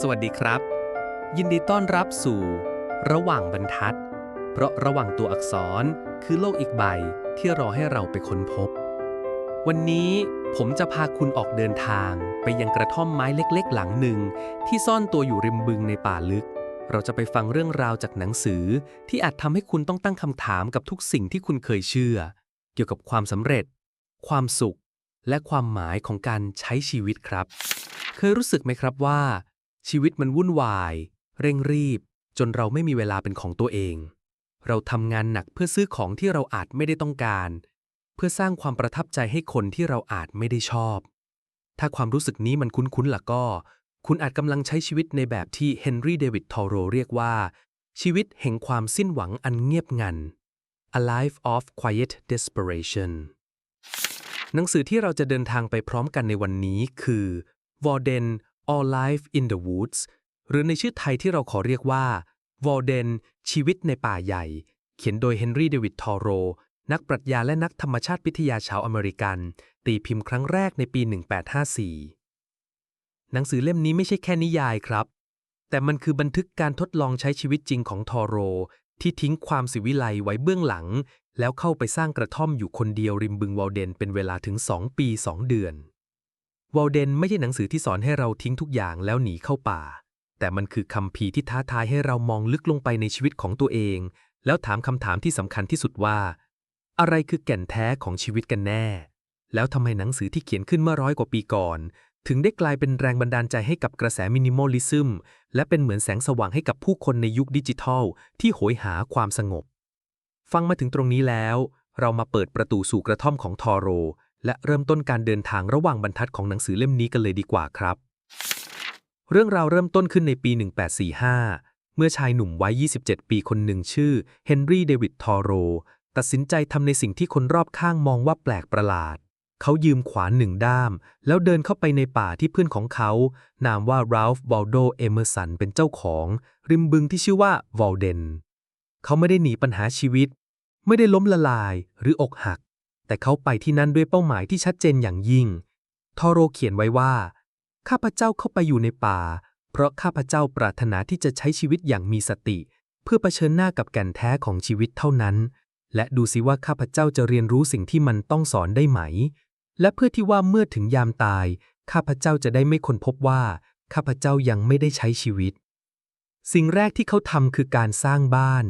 สวัสดีครับ ยินดีต้อนรับสู่ ระหว่างบรรทัด เพราะระหว่างตัวอักษรคือโลกอีกใบที่รอให้เราไปค้นพบ วันนี้ผมจะพาคุณออกเดินทางไปยังกระท่อมไม้เล็กๆ หลังหนึ่ง ที่ซ่อนตัวอยู่ริมบึงในป่าลึก เราจะไปฟังเรื่องราวจากหนังสือ ที่อาจทำให้คุณต้องตั้งคำถามกับทุกสิ่งที่คุณเคยเชื่อ เกี่ยวกับความสำเร็จ ความสุข และความหมายของการใช้ชีวิตครับ เคยรู้สึกไหมครับว่า ชีวิตมันวุ่นวาย เร่งรีบ จนเราไม่มีเวลาเป็นของตัวเอง เราทำงานหนักเพื่อซื้อของที่เราอาจไม่ได้ต้องการ เพื่อสร้างความประทับใจให้คนที่เราอาจไม่ได้ชอบ ถ้าความรู้สึกนี้มันคุ้นๆล่ะก็ คุณอาจกำลังใช้ชีวิตในแบบที่เฮนรี่เดวิดทอโรเรียกว่า ชีวิตแห่งความสิ้นหวังอันเงียบงัน A Life of Quiet Desperation หนังสือที่เราจะเดินทางไปพร้อมกันในวันนี้คือ Walden All Life in the Woods หรือในชื่อไทยที่เราขอเรียกว่า Walden ชีวิตในป่าใหญ่ เขียนโดยเฮนรี่เดวิดทอโร นักปรัชญาและนักธรรมชาติวิทยาชาวอเมริกัน ตีพิมพ์ครั้งแรกในปี 1854 หนังสือเล่มนี้ไม่ใช่แค่นิยายครับ แต่มันคือบันทึกการทดลองใช้ชีวิตจริงของทอโร ที่ทิ้งความสิวิไลไว้เบื้องหลัง แล้วเข้าไปสร้างกระท่อมอยู่คนเดียวริมบึงวอลเดนเป็นเวลาถึง 2 ปี 2 เดือน วอลเดนไม่ใช่หนังสือที่สอนให้เราทิ้งทุกอย่างแล้วหนีเข้าป่า แต่มันคือคำพีที่ท้าทายให้เรามองลึกลงไปในชีวิตของตัวเอง แล้วถามคำถามที่สำคัญที่สุดว่า อะไรคือแก่นแท้ของชีวิตกันแน่ แล้วทำไมหนังสือที่เขียนขึ้นเมื่อร้อยกว่าปีก่อน ถึงได้กลายเป็นแรงบันดาลใจให้กับกระแสมินิมอลิซึมและเป็นเหมือนแสงสว่างให้กับผู้คนในยุคดิจิทัล ที่โหยหาความสงบ ฟังมาถึงตรงนี้แล้ว เรามาเปิดประตูสู่กระท่อมของทอโร และเริ่มต้นการเดินทางระหว่างบรรทัดของหนังสือเล่มนี้กันเลยดีกว่าครับ เรื่องราวเริ่มต้นขึ้นในปี 1845 เมื่อชายหนุ่มวัย 27 ปีคนหนึ่งชื่อเฮนรี่เดวิดทอโรตัดสินใจทำในสิ่งที่คนรอบข้างมองว่าแปลกประหลาด เขายืมขวานหนึ่งด้าม แล้วเดินเข้าไปในป่าที่เพื่อนของเขา นามว่าราลฟ์วอลโดเอเมอร์สันเป็นเจ้าของ ริมบึงที่ชื่อว่าวอลเดน เขาไม่ได้หนีปัญหาชีวิต ไม่ได้ล้มละลายหรืออกหัก แต่เขาไปที่นั่นด้วยเป้าหมายที่ชัดเจนอย่างยิ่ง ทอโรเขียนไว้ว่า ข้าพเจ้าเข้าไปอยู่ในป่า เพราะข้าพเจ้าปรารถนาที่จะใช้ชีวิตอย่างมีสติ เพื่อเผชิญหน้ากับแก่นแท้ของชีวิตเท่านั้น และดูสิว่าข้าพเจ้าจะเรียนรู้สิ่งที่มันต้องสอนได้ไหม และเพื่อที่ว่าเมื่อถึงยามตาย ข้าพเจ้าจะได้ไม่ค้นพบว่า ข้าพเจ้ายังไม่ได้ใช้ชีวิต สิ่งแรกที่เขาทำคือการสร้างบ้าน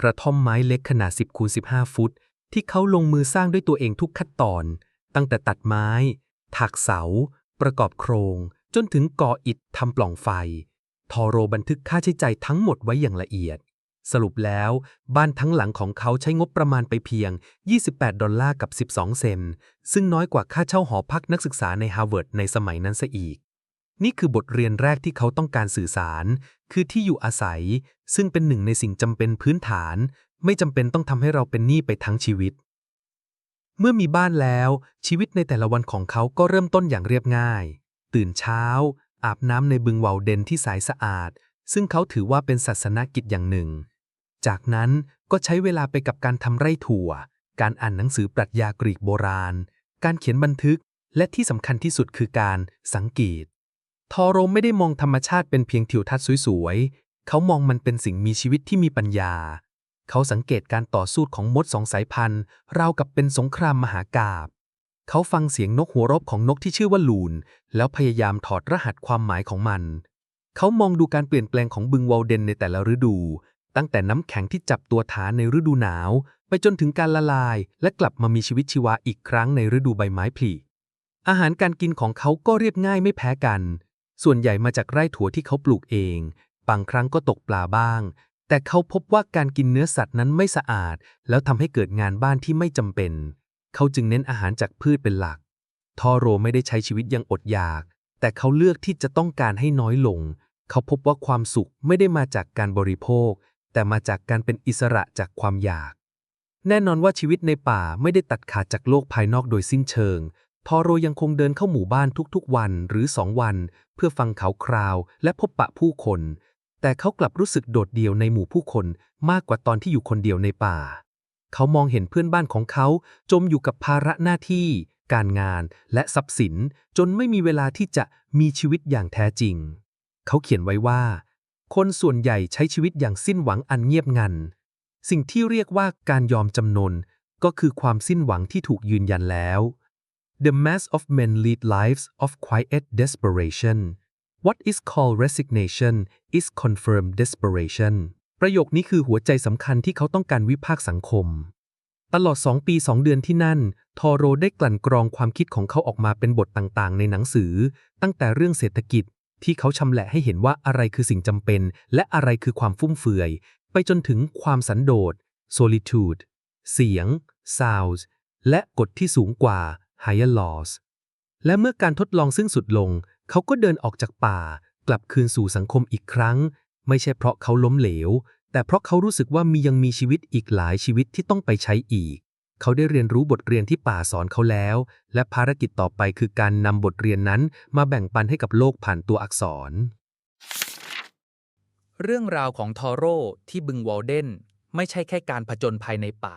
กระท่อมไม้เล็กขนาด 10คูณ15 ฟุต ที่เขาลงมือสร้างด้วยตัวเองทุกขั้นตอน ตั้งแต่ตัดไม้ถักเสา ประกอบโครง จนถึงก่ออิฐทำปล่องไฟ ทอโรบันทึกค่าใช้จ่ายทั้งหมดไว้อย่างละเอียด สรุปแล้ว บ้านทั้งหลังของเขาใช้งบประมาณไปเพียง 28 ดอลลาร์กับ 12 เซนซึ่งน้อยกว่าค่าเช่าหอพักนักศึกษาในฮาร์วาร์ดในสมัยนั้นซะอีกนี่คือบทเรียนแรกที่เขาต้องการสื่อสาร คือที่อยู่อาศัย ซึ่งเป็นหนึ่งในสิ่งจำเป็นพื้นฐาน ไม่จำเป็นต้องทำให้เราเป็นหนี้ไปทั้งชีวิต เมื่อมีบ้านแล้ว ชีวิตในแต่ละวันของเขาก็เริ่มต้นอย่างเรียบง่าย ตื่นเช้า อาบน้ำในบึงวาเดนที่ใสสะอาด ซึ่งเขาถือว่าเป็นศาสนกิจอย่างหนึ่ง จากนั้นก็ใช้เวลาไปกับการทำไร่ถั่ว การอ่านหนังสือปรัชญากรีกโบราณ การเขียนบันทึก และที่สำคัญที่สุดคือการสังเกตทอโรไม่ได้มองธรรมชาติเป็นเพียงทิวทัศน์สวยๆ เขามองมันเป็นสิ่งมีชีวิตที่มีปัญญา เขาสังเกตการต่อสู้ของมดสองสายพันธุ์ราวกับเป็นสงครามมหากาบเขาฟังเสียงนกหัวรบของนกที่ชื่อว่าลูน แล้วพยายามถอดรหัสความหมายของมัน เขามองดูการเปลี่ยนแปลงของบึงวอลเดนในแต่ละฤดู ตั้งแต่น้ำแข็งที่จับตัวฐานในฤดูหนาว ไปจนถึงการละลาย และกลับมามีชีวิตชีวาอีกครั้งในฤดูใบไม้ผลิอาหารการกินของเขาก็เรียบง่ายไม่แพ้กัน ส่วนใหญ่มาจากไร่ถั่วที่เขาปลูกเอง บางครั้งก็ตกปลาบ้าง แต่เขาพบว่าการกินเนื้อสัตว์นั้นไม่สะอาด แล้วทำให้เกิดงานบ้านที่ไม่จำเป็น เขาจึงเน้นอาหารจากพืชเป็นหลัก ทอโรไม่ได้ใช้ชีวิตอยังอดอยาก แต่เขาเลือกที่จะต้องการให้น้อยลง เขาพบว่าความสุขไม่ได้มาจากการบริโภค แต่มาจากการเป็นอิสระจากความอยาก แน่นอนว่าชีวิตในป่าไม่ได้ตัดขาดจากโลกภายนอกโดยสิ้นเชิง ทอโรยังคงเดินเข้าหมู่บ้านทุกๆวันหรือสองวัน เพื่อฟังเขาคราว และพบปะผู้คน แต่เขากลับรู้สึกโดดเดี่ยวในหมู่ผู้คนมากกว่าตอนที่อยู่คนเดียวในป่า เขามองเห็นเพื่อนบ้านของเขาจมอยู่กับภาระหน้าที่ การงานและทรัพย์สิน จนไม่มีเวลาที่จะมีชีวิตอย่างแท้จริง เขาเขียนไว้ว่า คนส่วนใหญ่ใช้ชีวิตอย่างสิ้นหวังอันเงียบงัน สิ่งที่เรียกว่าการยอมจำนนก็คือความสิ้นหวังที่ถูกยืนยันแล้ว The mass of men lead lives of quiet desperation. What is called resignation is confirmed desperation. ประโยคนี้คือหัวใจสำคัญที่เขาต้องการวิพากษ์สังคม ตลอด 2 ปี 2 เดือนที่นั่น ทอโรได้กลั่นกรองความคิดของเขาออกมาเป็นบทต่างๆ ในหนังสือ ตั้งแต่เรื่องเศรษฐกิจ ที่เขาชำแหละให้เห็นว่าอะไรคือสิ่งจำเป็น และอะไรคือความฟุ่มเฟือย ไปจนถึงความสันโดษ solitude เสียง sounds และกฎที่สูงกว่า higher laws และเมื่อการทดลองสิ้นสุดลง เขาก็เดินออกจากป่ากลับคืนสู่สังคมอีกครั้ง ไม่ใช่เพราะเขาล้มเหลว แต่เพราะเขารู้สึกว่ามียังมีชีวิตอีกหลายชีวิตที่ต้องไปใช้อีก เขาได้เรียนรู้บทเรียนที่ป่าสอนเขาแล้ว และภารกิจต่อไปคือการนำบทเรียนนั้นมาแบ่งปันให้กับโลกผ่านตัวอักษร เรื่องราวของทอโร่ที่บึงวอลเดนไม่ใช่แค่การผจญภัยในป่า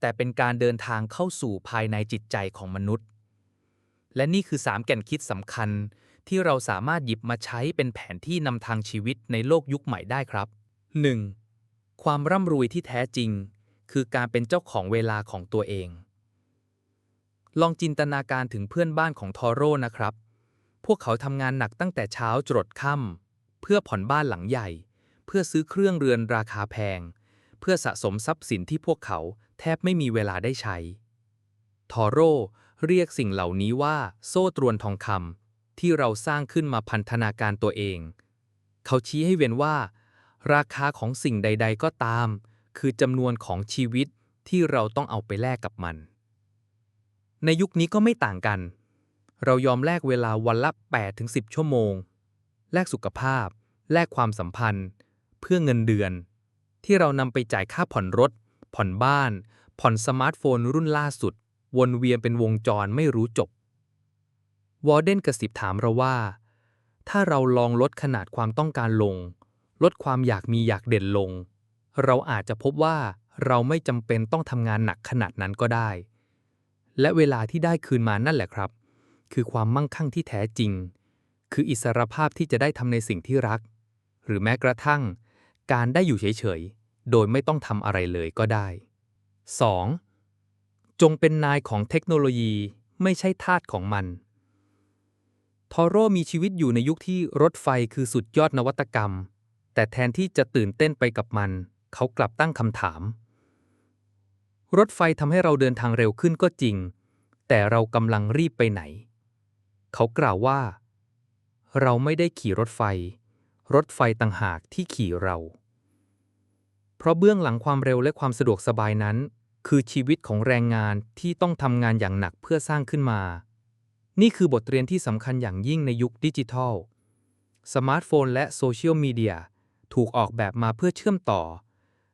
แต่เป็นการเดินทางเข้าสู่ภายในจิตใจของมนุษย์ และนี่คือสามแก่นคิดสำคัญ ที่เราสามารถหยิบมาใช้เป็นแผนที่นำทางชีวิตในโลกยุคใหม่ได้ครับ 1. ความร่ำรวยที่แท้จริง คือการเป็นเจ้าของเวลาของตัวเอง ลองจินตนาการถึงเพื่อนบ้านของทอโร่นะครับ พวกเขาทำงานหนักตั้งแต่เช้าจรดค่ำเพื่อผ่อนบ้านหลังใหญ่ เพื่อซื้อเครื่องเรือนราคาแพง เพื่อสะสมทรัพย์สินที่พวกเขาแทบไม่มีเวลาได้ใช้ทอโร่ เรียกสิ่งเหล่านี้ว่า โซ่ตรวนทองคำที่เราสร้างขึ้นมาพันธนาการตัวเอง เขาชี้ให้เห็นว่า ราคาของสิ่งใด ๆ ก็ตาม คือจำนวนของชีวิตที่เราต้องเอาไปแลกกับมัน ในยุคนี้ก็ไม่ต่างกัน เรายอมแลกเวลาวันละ8-10 ชั่วโมง แลกสุขภาพ แลกความสัมพันธ์ เพื่อเงินเดือน ที่เรานำไปจ่ายค่าผ่อนรถ ผ่อนบ้าน ผ่อนสมาร์ทโฟนรุ่นล่าสุด วนเวียนเป็นวงจรไม่รู้จบ วอร์เดนกระสิบถามเราว่า ถ้าเราลองลดขนาดความต้องการลง ลดความอยากมีอยากเด่นลง เราอาจจะพบว่าเราไม่จำเป็นต้องทำงานหนักขนาดนั้นก็ได้ และเวลาที่ได้คืนมานั่นแหละครับ คือความมั่งคั่งที่แท้จริง คืออิสรภาพที่จะได้ทำในสิ่งที่รัก หรือแม้กระทั่ง การได้อยู่เฉยๆ โดยไม่ต้องทำอะไรเลยก็ได้ 2. จงเป็นนายของเทคโนโลยีไม่ใช่ทาสของมัน ทอโร่มีชีวิตอยู่ในยุคที่รถไฟคือสุดยอดนวัตกรรม แต่แทนที่จะตื่นเต้นไปกับมัน เขากลับตั้งคำถาม รถไฟทำให้เราเดินทางเร็วขึ้นก็จริง แต่เรากำลังรีบไปไหน เขากล่าวว่า เราไม่ได้ขี่รถไฟ รถไฟต่างหากที่ขี่เรา เพราะเบื้องหลังความเร็วและความสะดวกสบายนั้น คือชีวิตของแรงงานที่ต้องทำงานอย่างหนักเพื่อสร้างขึ้นมา นี่คือบทเรียนที่สำคัญอย่างยิ่งในยุคดิจิทัล สมาร์ทโฟนและโซเชียลมีเดียถูกออกแบบมาเพื่อเชื่อมต่อ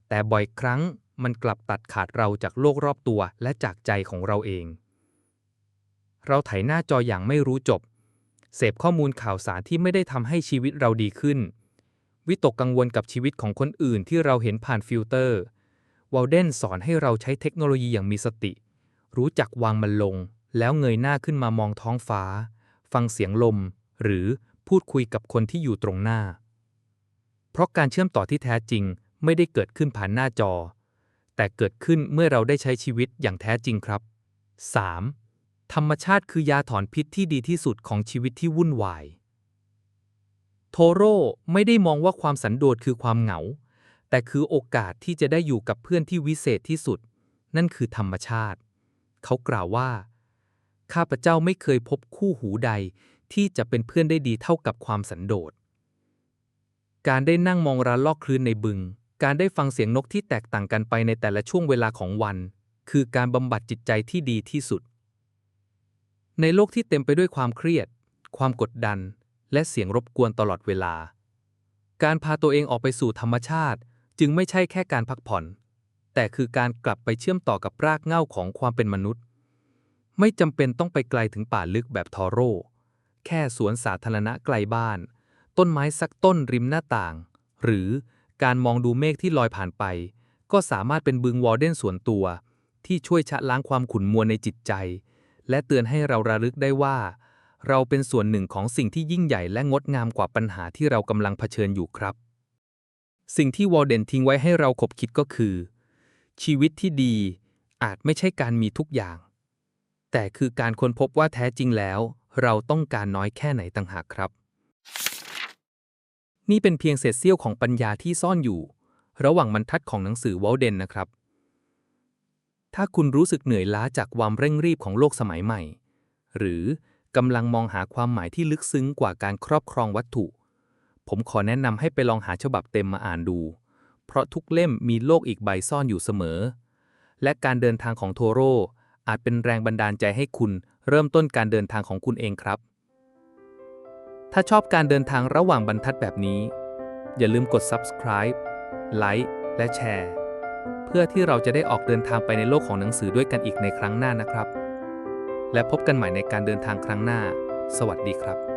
แต่บ่อยครั้งมันกลับตัดขาดเราจากโลกรอบตัวและจากใจของเราเอง เราไถหน้าจออย่างไม่รู้จบ เสพข้อมูลข่าวสารที่ไม่ได้ทำให้ชีวิตเราดีขึ้น วิตกกังวลกับชีวิตของคนอื่นที่เราเห็นผ่านฟิลเตอร์ วอลเดนสอนให้เราใช้เทคโนโลยีอย่างมีสติ รู้จักวางมันลง แล้วเงยหน้าขึ้นมามองท้องฟ้า ฟังเสียงลม หรือพูดคุยกับคนที่อยู่ตรงหน้า เพราะการเชื่อมต่อที่แท้จริงไม่ได้เกิดขึ้นผ่านหน้าจอ แต่เกิดขึ้นเมื่อเราได้ใช้ชีวิตอย่างแท้จริงครับ 3. ธรรมชาติคือยาถอนพิษที่ดีที่สุดของชีวิตที่วุ่นวาย โทโร่ไม่ได้มองว่าความสันโดษคือความเหงา แต่คือโอกาสที่จะได้อยู่กับเพื่อนที่วิเศษที่สุด นั่นคือธรรมชาติ เขากล่าวว่า ข้าพเจ้าไม่เคยพบคู่หูใดที่จะเป็นเพื่อนได้ดีเท่ากับความสันโดษ การได้นั่งมองร้านลอกคลื่นในบึง การได้ฟังเสียงนกที่แตกต่างกันไปในแต่ละช่วงเวลาของวัน คือการบำบัดจิตใจที่ดีที่สุด ในโลกที่เต็มไปด้วยความเครียด ความกดดัน และเสียงรบกวนตลอดเวลา การพาตัวเองออกไปสู่ธรรมชาติ จึงไม่ใช่แค่การพักผ่อน แต่คือการกลับไปเชื่อมต่อกับรากเหง้าของความเป็นมนุษย์ ไม่จำเป็นต้องไปไกลถึงป่าลึกแบบทอโร่ แค่สวนสาธารณะไกลบ้าน ต้นไม้สักต้นริมหน้าต่าง หรือการมองดูเมฆที่ลอยผ่านไป ก็สามารถเป็นบึงวอร์เดนส่วนตัว ที่ช่วยชะล้างความขุ่นมัวในจิตใจ และเตือนให้เราระลึกได้ว่า เราเป็นส่วนหนึ่งของสิ่งที่ยิ่งใหญ่และงดงามกว่าปัญหาที่เรากำลังเผชิญอยู่ครับ สิ่งที่วอลเดนทิ้งไว้ให้เราขบคิดก็คือ ชีวิตที่ดีอาจไม่ใช่การมีทุกอย่าง แต่คือการค้นพบว่าแท้จริงแล้ว เราต้องการน้อยแค่ไหนต่างหากครับ นี่เป็นเพียงเศษเสี้ยวของปัญญาที่ซ่อนอยู่ ระหว่างบรรทัดของหนังสือวอลเดนนะครับ ถ้าคุณรู้สึกเหนื่อยล้าจากความเร่งรีบของโลกสมัยใหม่ หรือกำลังมองหาความหมายที่ลึกซึ้งกว่าการครอบครองวัตถุ ผมขอแนะนำให้ไปลองหาฉบับเต็มมาอ่านดู เพราะทุกเล่มมีโลกอีกใบซ่อนอยู่เสมอ และการเดินทางของโทโร่อาจเป็นแรงบันดาลใจให้คุณ เริ่มต้นการเดินทางของคุณเองครับ ถ้าชอบการเดินทางระหว่างบรรทัดแบบนี้ อย่าลืมกด subscribe ไลค์และแชร์ เพื่อที่เราจะได้ออกเดินทางไปในโลกของหนังสือด้วยกันอีกในครั้งหน้านะครับ และพบกันใหม่ในการเดินทางครั้งหน้า สวัสดีครับ